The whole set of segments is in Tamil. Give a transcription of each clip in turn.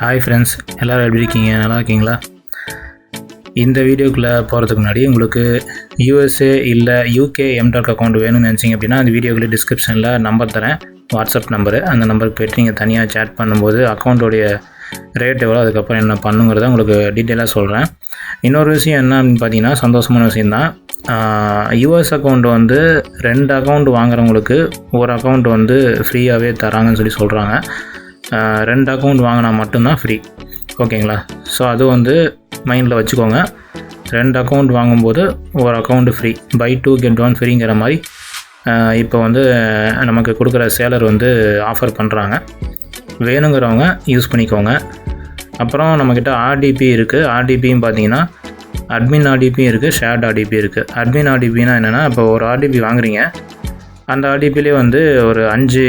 ஹாய் ஃப்ரெண்ட்ஸ் எல்லோரும் எப்படி இருக்கீங்க? நல்லா இருக்கீங்களா? இந்த வீடியோக்குள்ளே போகிறதுக்கு முன்னாடி உங்களுக்கு யூஎஸ்ஏ இல்லை யூகே எம்டாக் அக்கௌண்ட் வேணும்னு நினச்சிங்க அப்படின்னா அந்த வீடியோக்குள்ளே டிஸ்கிரிப்ஷனில் நம்பர் தரேன். வாட்ஸ்அப் நம்பரு அந்த நம்பருக்கு போய்ட்டு நீங்கள் தனியாக சேட் பண்ணும்போது அக்கௌண்ட்டோடைய ரேட் எவ்வளோ அதுக்கப்புறம் என்ன பண்ணுங்கிறத உங்களுக்கு டீட்டெயிலாக சொல்கிறேன் இன்னொரு விஷயம் என்ன அப்படின்னு பார்த்தீங்கன்னா சந்தோஷமான விஷயந்தான் யூஎஸ் அக்கௌண்ட் வந்து ரெண்டு அக்கௌண்ட் வாங்குறவங்களுக்கு ஒரு அக்கௌண்ட் வந்து ஃப்ரீயாகவே தராங்கன்னு சொல்லி சொல்கிறாங்க ரெண்டு அக்கௌண்ட் வாங்கினா மட்டும்தான் ஃப்ரீ ஓகேங்களா ஸோ அது வந்து மைண்டில் வச்சுக்கோங்க. ரெண்டு அக்கௌண்ட் வாங்கும்போது ஒரு account free buy two get one ஃப்ரீங்கிற மாதிரி இப்போ வந்து நமக்கு கொடுக்குற சேலர் வந்து ஆஃபர் பண்ணுறாங்க வேணுங்கிறவங்க யூஸ் பண்ணிக்கோங்க. அப்புறம் நம்மக்கிட்ட ஆர்டிபி இருக்குது ஆர்டிபின்னு பார்த்தீங்கன்னா அட்மின் ஆர்டிபியும் இருக்குது ஷேர்ட் ஆர்டிபி இருக்குது அட்மின் ஆர்டிபினா என்னென்னா இப்போ ஒரு ஆர்டிபி வாங்குறீங்க. அந்த ஆர்டிபிலே வந்து ஒரு அஞ்சு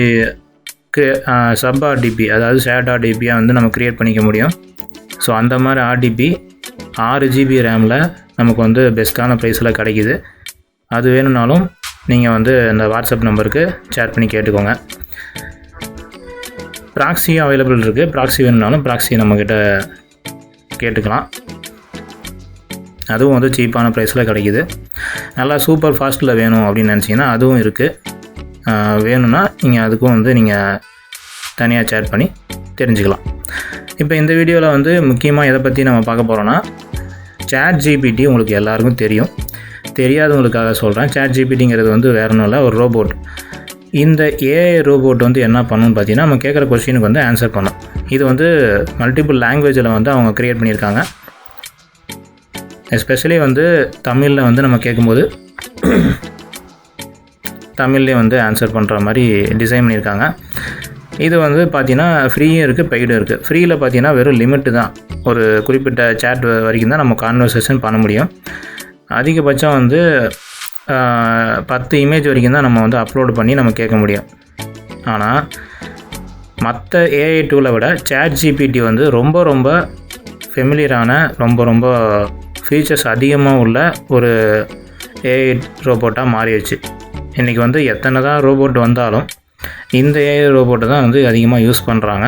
சப் ஆர்டிபி அதாவது ஷேர்ட் ஆர்டிபியாக வந்து நம்ம க்ரியேட் பண்ணிக்க முடியும். ஸோ அந்த மாதிரி ஆர்டிபி ஆறு ஜிபி ரேமில் நமக்கு வந்து பெஸ்ட்டான ப்ரைஸில் கிடைக்கிது. அது வேணும்னாலும் நீங்கள் வந்து இந்த வாட்ஸ்அப் நம்பருக்கு சேட் பண்ணி கேட்டுக்கோங்க. ப்ராக்ஸியும் அவைலபிள் இருக்குது ப்ராக்ஸி வேணும்னாலும் ப்ராக்ஸி நம்மக்கிட்ட கேட்டுக்கலாம். அதுவும் வந்து சீப்பான ப்ரைஸில் கிடைக்கிது. நல்லா சூப்பர் ஃபாஸ்ட்டில் வேணும் அப்படின்னு நினச்சிங்கன்னா அதுவும் இருக்குது வேணும்னா நீங்கள் அதுக்கும் வந்து நீங்கள் தனியாக சேட் பண்ணி தெரிஞ்சுக்கலாம். இப்போ இந்த வீடியோவில் வந்து முக்கியமாக எதை பற்றி நம்ம பார்க்க போகிறோன்னா சேட் ஜிபிடி உங்களுக்கு எல்லாருக்கும் தெரியும். தெரியாதவங்களுக்காக சொல்கிறேன் சேட் ஜிபிடிங்கிறது வந்து வேற ஒன்றும் இல்லை ஒரு ரோபோட் இந்த ஏஐ ரோபோட் வந்து என்ன பண்ணுன்னு பார்த்தீங்கன்னா நம்ம கேட்குற கொஸ்டினுக்கு வந்து ஆன்சர் பண்ணும். இது வந்து மல்டிபிள் லாங்குவேஜில் வந்து அவங்க க்ரியேட் பண்ணியிருக்காங்க. எஸ்பெஷலி வந்து தமிழில் வந்து நம்ம கேட்கும்போது தமிழ்லேயே வந்து ஆன்சர் பண்ணுற மாதிரி டிசைன் பண்ணியிருக்காங்க. இது வந்து பார்த்தீங்கன்னா ஃப்ரீயும் இருக்குது பெய்டும் இருக்குது ஃப்ரீயில் பார்த்தீங்கன்னா வெறும் லிமிட்டு தான். ஒரு குறிப்பிட்ட சேட் வரைக்கும் தான் நம்ம கான்வர்சேஷன் பண்ண முடியும். அதிகபட்சம் வந்து பத்து இமேஜ் வரைக்கும் தான் நம்ம வந்து அப்லோட் பண்ணி நம்ம கேட்க முடியும். ஆனால் மற்ற ஏஐ டூலை விட சேட் ஜிபிடி வந்து ரொம்ப ரொம்ப ஃபெமிலியரான ரொம்ப ரொம்ப ஃபீச்சர்ஸ் அதிகமாக உள்ள ஒரு ஏஐ ரோபோட்டாக மாறிடுச்சு. இன்றைக்கி வந்து எத்தனை தான் ரோபோட் வந்தாலும் இந்த ஏஐ ரோபோட்டை தான் வந்து அதிகமாக யூஸ் பண்ணுறாங்க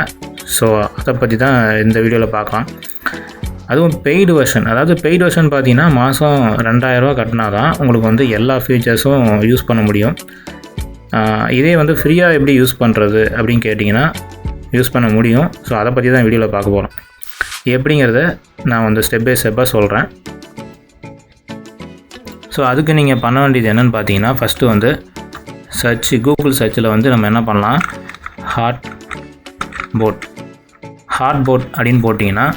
ஸோ அதை பற்றி தான் இந்த வீடியோவில் பார்க்கலாம். அதுவும் பெய்டு வெர்ஷன் அதாவது பெய்டு வெர்ஷன் பார்த்தீங்கன்னா மாதம் ரெண்டாயிரரூவா கட்டினா தான் உங்களுக்கு வந்து எல்லா ஃபீச்சர்ஸும் யூஸ் பண்ண முடியும். இதே வந்து ஃப்ரீயாக எப்படி யூஸ் பண்ணுறது அப்படின்னு கேட்டிங்கன்னா யூஸ் பண்ண முடியும். ஸோ அதை பற்றி தான் வீடியோவில் பார்க்க போகிறோம் எப்படிங்கிறத நான் வந்து ஸ்டெப் பை ஸ்டெப்பாக சொல்கிறேன் ஸோ அதுக்கு நீங்கள் பண்ண வேண்டியது என்னென்னு பார்த்தீங்கன்னா ஃபஸ்ட்டு வந்து சர்ச் கூகுள் சர்ச்சில் வந்து நம்ம என்ன பண்ணலாம்? ஹாட் போட் ஹாட் போட் அப்படின்னு போட்டிங்கன்னா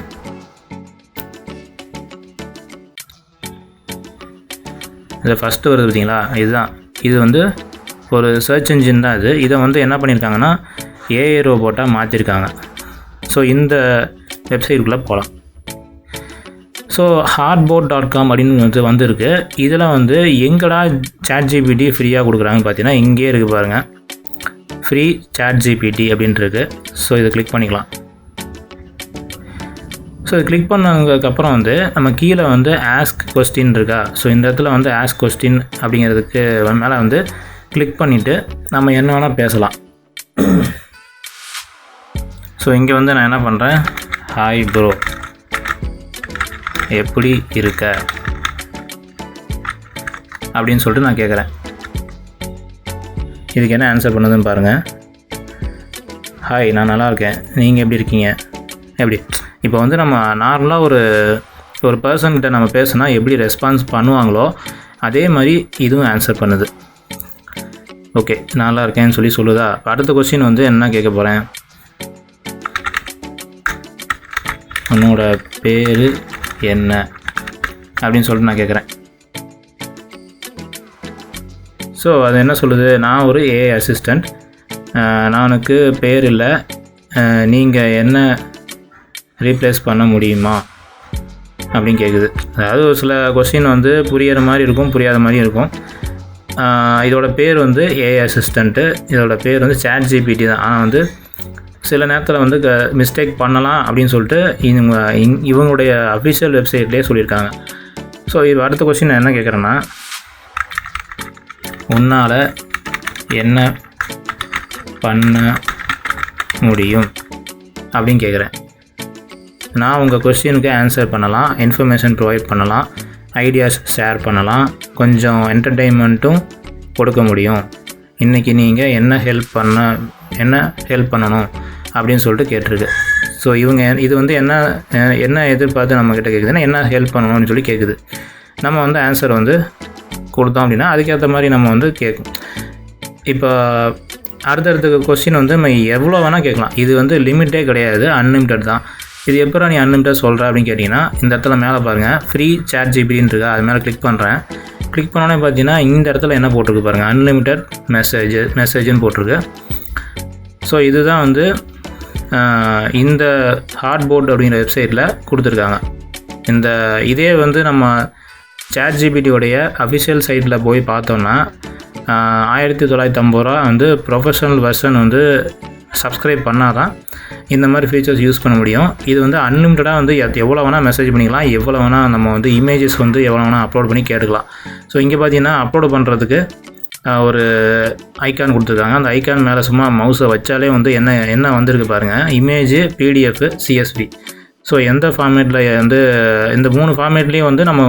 இது ஃபஸ்ட்டு வருது பார்த்தீங்களா? இதுதான். இது வந்து ஒரு சர்ச் இன்ஜின் தான் இது. இதை வந்து என்ன பண்ணியிருக்காங்கன்னா ஏஐ ரோபோட்டாக மாற்றிருக்காங்க ஸோ இந்த வெப்சைட்டுக்குள்ளே போகலாம். So hard port dot com அப்படின்னு வந்து வந்திருக்கு. இதில் வந்து எங்கடா சேட் ஜிபிடி ஃப்ரீயாக கொடுக்குறாங்கன்னு பார்த்தீங்கன்னா இங்கேயே இருக்குது பாருங்கள் ஃப்ரீ சேட் ஜிபிடி அப்படின்ட்டு ஸோ இதை கிளிக் பண்ணிக்கலாம். ஸோ இது கிளிக் பண்ணதுக்கப்புறம் வந்து நம்ம கீழே வந்து ஆஸ்க் கொஸ்டின் இருக்கா? ஸோ இந்த இடத்துல வந்து ஆஸ்க் கொஸ்டின் அப்படிங்கிறதுக்கு மேலே வந்து கிளிக் பண்ணிவிட்டு நம்ம என்ன வேணால் பேசலாம். ஸோ இங்கே வந்து நான் என்ன பண்ணுறேன் ஹாய் ப்ரோ எப்படி இருக்க? அப்படின்னு சொல்லிட்டு நான் கேட்குறேன் இதுக்கு என்ன ஆன்சர் பண்ணுதுன்னு பாருங்கள் ஹாய் நான் நல்லா இருக்கேன். நீங்கள் எப்படி இருக்கீங்க? எப்படி? இப்போ வந்து நம்ம நார்மலாக ஒரு ஒரு பர்சன்கிட்ட நம்ம பேசுனா எப்படி ரெஸ்பான்ஸ் பண்ணுவாங்களோ அதே மாதிரி இதுவும் ஆன்சர் பண்ணுது. ஓகே நல்லா இருக்கேன்னு சொல்லி சொல்லுதா? அடுத்த கொஸ்டின் வந்து என்ன கேட்க போகிறேன் உன்னோட பேர் என்ன அப்படின்னு சொல்லிட்டு நான் கேட்குறேன் ஸோ அது என்ன சொல்லுது? நான் ஒரு ஏஐ அசிஸ்டண்ட் நான் உனக்கு பேர் இல்லை. நீங்கள் என்ன ரீப்ளேஸ் பண்ண முடியுமா? அப்படின்னு கேட்குது அதாவது ஒரு சில கொஸ்டின் வந்து புரியிற மாதிரி இருக்கும் புரியாத மாதிரி இருக்கும். இதோட பேர் வந்து ஏஐ அசிஸ்டண்ட்டு இதோட பேர் வந்து சேட் ஜிபிடி தான். ஆனால் வந்து சில நேரத்தில் வந்து மிஸ்டேக் பண்ணலாம் அப்படின்னு சொல்லிட்டு இவங்க இங்- இவங்களுடைய அஃபிஷியல் வெப்சைட்லேயே சொல்லியிருக்காங்க. ஸோ இது அடுத்த கொஸ்டின் நான் என்ன கேட்குறேன்னா உன்னால் என்ன பண்ண முடியும்? அப்படின்னு கேட்குறேன் நான் உங்கள் கொஸ்டினுக்கு ஆன்சர் பண்ணலாம் இன்ஃபர்மேஷன் ப்ரொவைட் பண்ணலாம் ஐடியாஸ் ஷேர் பண்ணலாம் கொஞ்சம் என்டர்டெயின்மெண்ட்டும் கொடுக்க முடியும். இன்றைக்கி நீங்கள் என்ன ஹெல்ப் பண்ண என்ன ஹெல்ப் பண்ணணும்? அப்படின்னு சொல்லிட்டு கேட்டிருக்கு. ஸோ இவங்க இது வந்து என்ன என்ன எதிர்பார்த்து நம்மக்கிட்ட கேட்குதுன்னா என்ன ஹெல்ப் பண்ணணும்னு சொல்லி கேட்குது நம்ம வந்து ஆன்சர் வந்து கொடுத்தோம் அப்படின்னா அதுக்கேற்ற மாதிரி நம்ம வந்து கேட்கும் இப்போ அடுத்தடுத்த கொஸ்டின் வந்து நம்ம எவ்வளோ வேணால் கேட்கலாம். இது வந்து லிமிட்டே கிடையாது அன்லிமிட்டட் தான். இது எப்போ நீ அன்லிமிட்டட் சொல்கிற அப்படின்னு கேட்டிங்கன்னா இந்த இடத்துல மேலே பாருங்கள் ஃப்ரீ சேட் ஜிபின்னு இருக்கா அது மேலே கிளிக் பண்ணுறேன் கிளிக் பண்ணோன்னே பார்த்தீங்கன்னா இந்த இடத்துல என்ன போட்டிருக்கு பாருங்கள் அன்லிமிட்டட் மெசேஜ் மெசேஜ்னு போட்டிருக்கு. ஸோ இதுதான் வந்து இந்த ஹார்ட் போர்டு அப்படிங்கிற வெப்சைட்டில் கொடுத்துருக்காங்க. இந்த இதே வந்து நம்ம சேட் ஜிபிடியோடைய அஃபிஷியல் சைட்டில் போய் பார்த்தோம்னா ஆயிரத்தி தொள்ளாயிரத்தி ஐம்பது ரூபா வந்து ப்ரொஃபஷனல் வெர்ஷன் வந்து சப்ஸ்கிரைப் பண்ணால் தான் இந்த மாதிரி ஃபீச்சர்ஸ் யூஸ் பண்ண முடியும். இது வந்து அன்லிமிட்டடாக வந்து எத்- எவ்வளோ வேணால் மெசேஜ் பண்ணிக்கலாம் எவ்வளோ வேணால் நம்ம வந்து இமேஜஸ் வந்து எவ்வளோ வேணால் அப்லோட் பண்ணி கேட்டுக்கலாம். ஸோ இங்கே பார்த்தீங்கன்னா அப்லோட் பண்ணுறதுக்கு ஒரு ஐக்கான் கொடுத்துருக்காங்க. அந்த ஐக்கான் மேலே சும்மா மவுஸை வச்சாலே வந்து என்ன என்ன வந்திருக்கு பாருங்கள் இமேஜ் பிடிஎஃப் சிஎஸ்பி ஸோ எந்த ஃபார்மேட்டில் வந்து இந்த மூணு ஃபார்மேட்லேயும் வந்து நம்ம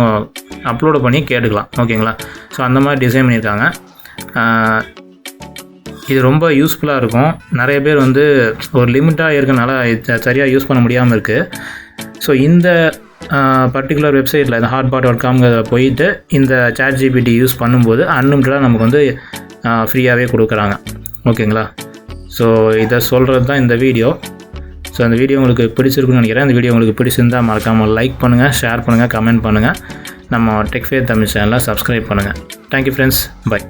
அப்லோடு பண்ணி கேட்டுக்கலாம். ஓகேங்களா ஸோ அந்த மாதிரி டிசைன் பண்ணியிருக்காங்க. இது ரொம்ப யூஸ்ஃபுல்லாக இருக்கும். நிறைய பேர் வந்து ஒரு லிமிட்டாக இருக்கனால சரியாக யூஸ் பண்ண முடியாமல் இருக்குது ஸோ இந்த பர்டிகுலர் வெப்சைட்டில் இந்த ஹாட்பாட் டாட் காம்ங்கிறத போயிட்டு இந்த சேட் ஜிபிடி யூஸ் பண்ணும்போது அன்லிமிட்டடாக நமக்கு வந்து ஃப்ரீயாகவே கொடுக்குறாங்க. ஓகேங்களா? ஸோ இதை சொல்கிறது தான் இந்த வீடியோ ஸோ அந்த வீடியோ உங்களுக்கு பிடிச்சிருக்குன்னு நினைக்கிறேன். இந்த வீடியோ உங்களுக்கு பிடிச்சிருந்தால் மறக்காமல் லைக் பண்ணுங்கள் ஷேர் பண்ணுங்கள் கமெண்ட் பண்ணுங்கள் நம்ம டெக்ஃபே தமிழ் சேனலில் சப்ஸ்கிரைப் பண்ணுங்கள் தேங்க்யூ ஃப்ரெண்ட்ஸ் பை